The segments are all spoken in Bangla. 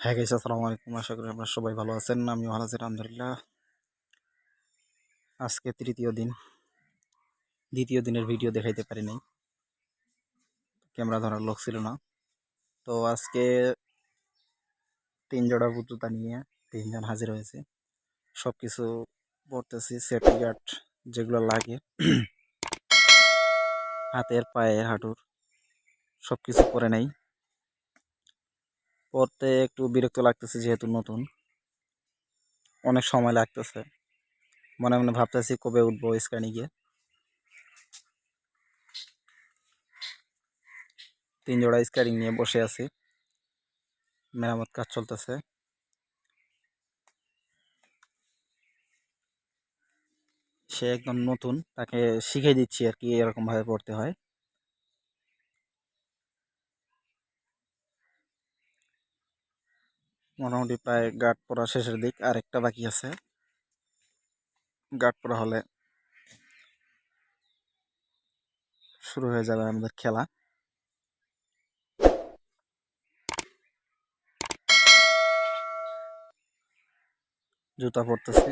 হ্যাঁ গাইস আসসালামু আলাইকুম আশা করি আপনারা সবাই ভালো আছেন। আমিও ভালো আছি, আলহামদুলিল্লাহ। আজকে তৃতীয় দিন। দ্বিতীয় দিনের ভিডিও দেখাইতে পারি নাই। ক্যামেরা ধরার লোক ছিল না। তো আজকে তিন জোড়া বুতুতা নিয়ে তিনজন হাজির হয়েছে। সব কিছু পড়তেছি সেফটি গার্ড যেগুলো লাগে। হাতের, পায়ের, হাঁটুর সব কিছু পরে নেই। পড়তে একটু বিরক্ত লাগতেছে যেহেতু নতুন। অনেক সময় লাগতেছে। মনে মনে ভাবতেছি কবে উঠবো স্ক্যানে গিয়ে। তিন জোড়া স্ক্যারিং নিয়ে বসে আছি। মেরামত কাজ চলতেছে। সে একদম নতুন, তাকে শিখিয়ে দিচ্ছি আর কি এরকম ভাবে পড়তে হয়। মোটামুটি প্রায় গার্ড পড়া শেষের দিক আর একটা বাকি আছে। গার্ড পড়া হলে শুরু হয়ে যাবে আমাদের খেলা। জুতা পরতেছি।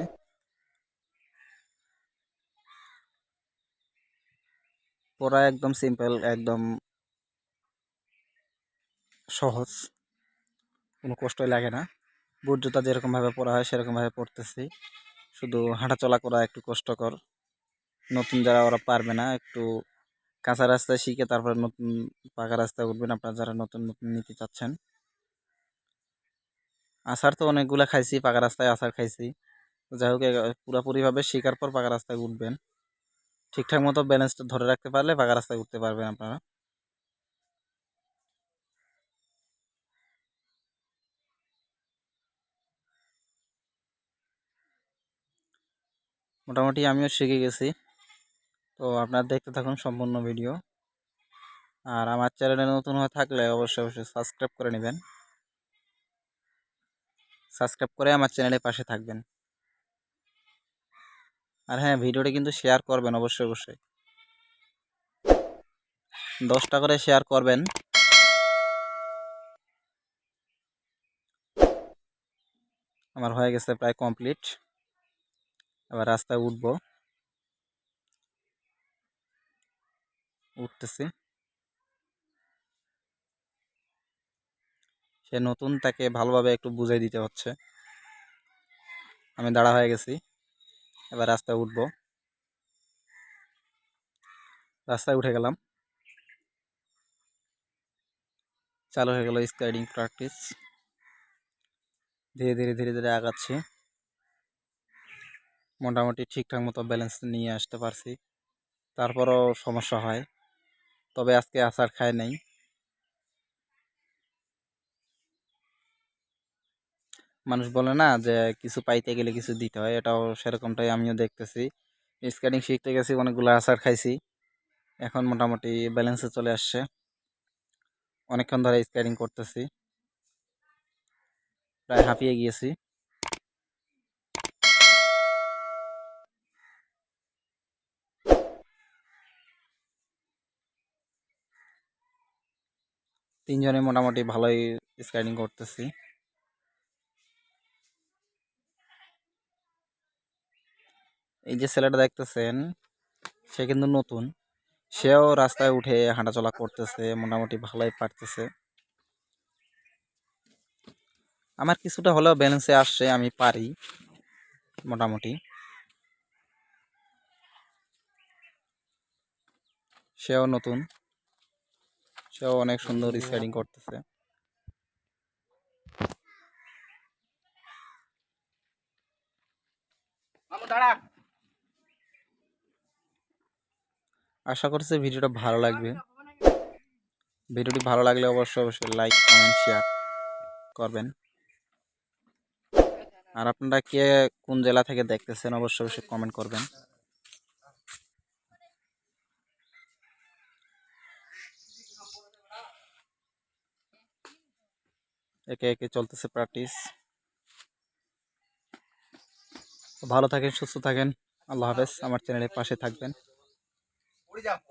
পরা একদম সিম্পল একদম সহজ। কোনো কষ্টই লাগে না। বুট জুতা যেরকমভাবে পরা হয়, সেরকমভাবে পরতেছি। শুধু হাঁটাচলা করা একটু কষ্টকর। নতুন যারা ওরা পারবে না, একটু কাঁচা রাস্তায় শিখে তারপরে নতুন পাকা রাস্তায় উঠবেন আপনারা যারা নতুন নতুন নিতে চাচ্ছেন। আসার তো অনেকগুলা খাইছি, পাকা রাস্তায় আসার খাইছি। যাই হোক পুরাপুরিভাবে শেখার পর পাকা রাস্তায় উঠবেন। ঠিকঠাক মতো ব্যালেন্সটা ধরে রাখতে পারলে পাকা রাস্তায় উঠতে পারবেন আপনারা। মোটামুটি আমিও শিখে গেছি। তো আপনারা দেখতে থাকুন সম্পূর্ণ ভিডিও আর আমার চ্যানেলে নতুন হয়ে থাকলে অবশ্যই অবশ্যই সাবস্ক্রাইব করে নেবেন। সাবস্ক্রাইব করে আমার চ্যানেলের পাশে থাকবেন। আর হ্যাঁ ভিডিওটি কিন্তু শেয়ার করবেন অবশ্যই অবশ্যই। দশটা করে শেয়ার করবেন। আমার হয়ে গেছে প্রায় কমপ্লিট এবার রাস্তায় উঠবো। উঠতেছি। সে নতুন তাকে ভালোভাবে একটু বুঝাই দিতে হচ্ছে। আমি দাঁড়া হয়ে গেছি। এবার রাস্তায় উঠবো। রাস্তায় উঠে গেলাম। চালু হয়ে গেল স্কাইডিং প্র্যাকটিস। ধীরে ধীরে ধীরে ধীরে আগাচ্ছি। মোটামুটি ঠিকঠাক মতো ব্যালেন্স নিয়ে আসতে পারছি। তারপরও সমস্যা হয়। তবে আজকে আসার খায় নাই। মানুষ বলে না যে কিছু পাইতে গেলে কিছু দিতে হয়, এটাও সেরকমটাই আমিও দেখতেছি। স্কেটিং শিখতে গেছি, অনেকগুলো আচার খাইছি। এখন মোটামুটি ব্যালেন্সে চলে আসছে। অনেকক্ষণ ধরে স্কেটিং করতেছি। প্রায় হাঁপিয়ে গিয়েছি। তিনজনে মোটামুটি ভালোই স্কেটিং করতেছি। এই যে ছেলেটা দেখতেছেন, সে কিন্তু নতুন। সেও রাস্তায় উঠে হাঁটাচলা করতেছে, মোটামুটি ভালোই পারতেছে। আমার কিছুটা হলেও ব্যালেন্সে আসছে, আমি পারি, মোটামুটি। সেও নতুন। সেও অনেক সুন্দর স্কেটিং করতেছে। দাঁড়া আশা করছি ভিডিওটা ভালো লাগবে। ভিডিওটি ভালো লাগলে অবশ্যই অবশ্যই লাইক কমেন্ট শেয়ার করবেন। আর আপনারা কে কোন জেলা থেকে দেখতেছেন অবশ্যই অবশ্যই কমেন্ট করবেন। একে একে চলতেছে প্র্যাকটিস ভালো থাকেন, সুস্থ থাকেন। আল্লাহ হাফেজ। আমার চ্যানেলের পাশে থাকবেন। উড়ে যা অত হাত করে দিবে